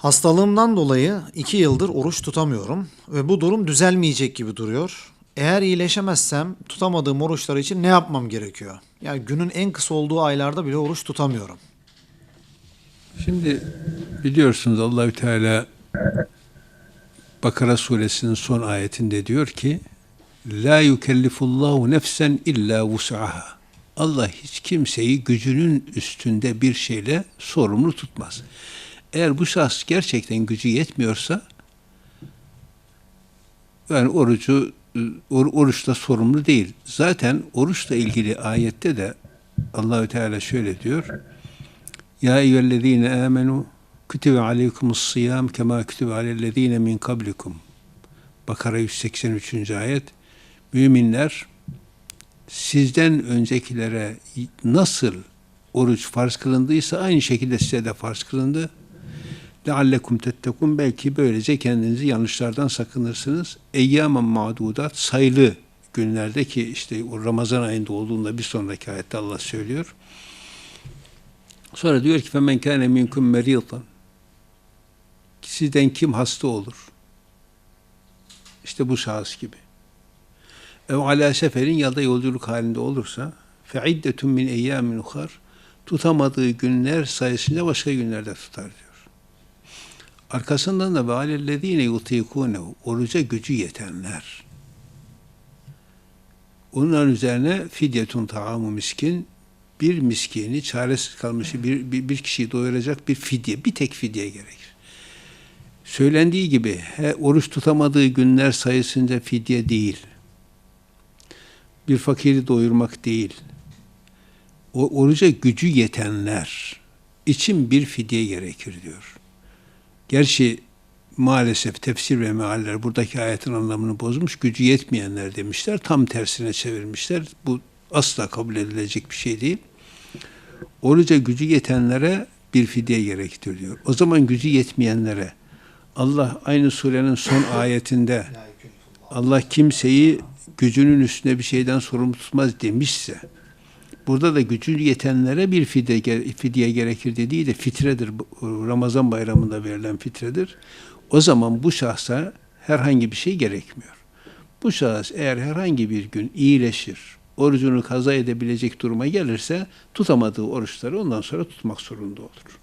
Hastalığımdan dolayı iki yıldır oruç tutamıyorum ve bu durum düzelmeyecek gibi duruyor. Eğer iyileşemezsem tutamadığım oruçlar için ne yapmam gerekiyor? Yani günün en kısa olduğu aylarda bile oruç tutamıyorum. Şimdi biliyorsunuz Allahü Teala Bakara suresinin son ayetinde diyor ki La yukellifullahu nefsen illa vus'aha. Allah hiç kimseyi gücünün üstünde bir şeyle sorumlu tutmaz. Eğer bu şahıs gerçekten gücü yetmiyorsa yani orucu or- oruçla sorumlu değil. Zaten oruçla ilgili ayette de Allahü Teala şöyle diyor. Ya eyyühellezine amenu kütübe aleykumus siyam kema kütübe alellezine min kablikum. Bakara 183. ayet. Müminler sizden öncekilere nasıl oruç farz kılındıysa aynı şekilde size de farz kılındı. Leallekum tettekun belki böylece kendinizi yanlışlardan sakınırsınız. Eyyamen ma'dudat sayılı günlerde ki işte o Ramazan ayında olduğunda bir sonraki ayette Allah söylüyor. Sonra diyor ki femen kâne minkum meridan. Sizden kim hasta olur? İşte bu şahıs gibi. Ev ala seferin ya da yolculuk halinde olursa fe iddetun min eyyamin uhar tutamadığı günler sayesinde başka günlerde tutar diyor. Arkasından da ve alellezine yutikûnehu oruca gücü yetenler. Onların üzerine fidyetun taamu miskin bir miskini, çaresiz kalmışı bir, bir, bir kişiyi doyuracak bir fidye, bir tek fidye gerekir. Söylendiği gibi he, oruç tutamadığı günler sayısınca fidye değil. Bir fakiri doyurmak değil. O oruca gücü yetenler için bir fidye gerekir diyor. Gerçi maalesef tefsir ve mealler buradaki ayetin anlamını bozmuş. Gücü yetmeyenler demişler. Tam tersine çevirmişler. Bu asla kabul edilecek bir şey değil. Oruca gücü yetenlere bir fidye gerektir diyor. O zaman gücü yetmeyenlere Allah aynı surenin son ayetinde Allah kimseyi gücünün üstünde bir şeyden sorumlu tutmaz demişse burada da gücü yetenlere bir fidye, fidye gerekir dediği de fitredir. Ramazan bayramında verilen fitredir. O zaman bu şahsa herhangi bir şey gerekmiyor. Bu şahıs eğer herhangi bir gün iyileşir, orucunu kaza edebilecek duruma gelirse tutamadığı oruçları ondan sonra tutmak zorunda olur.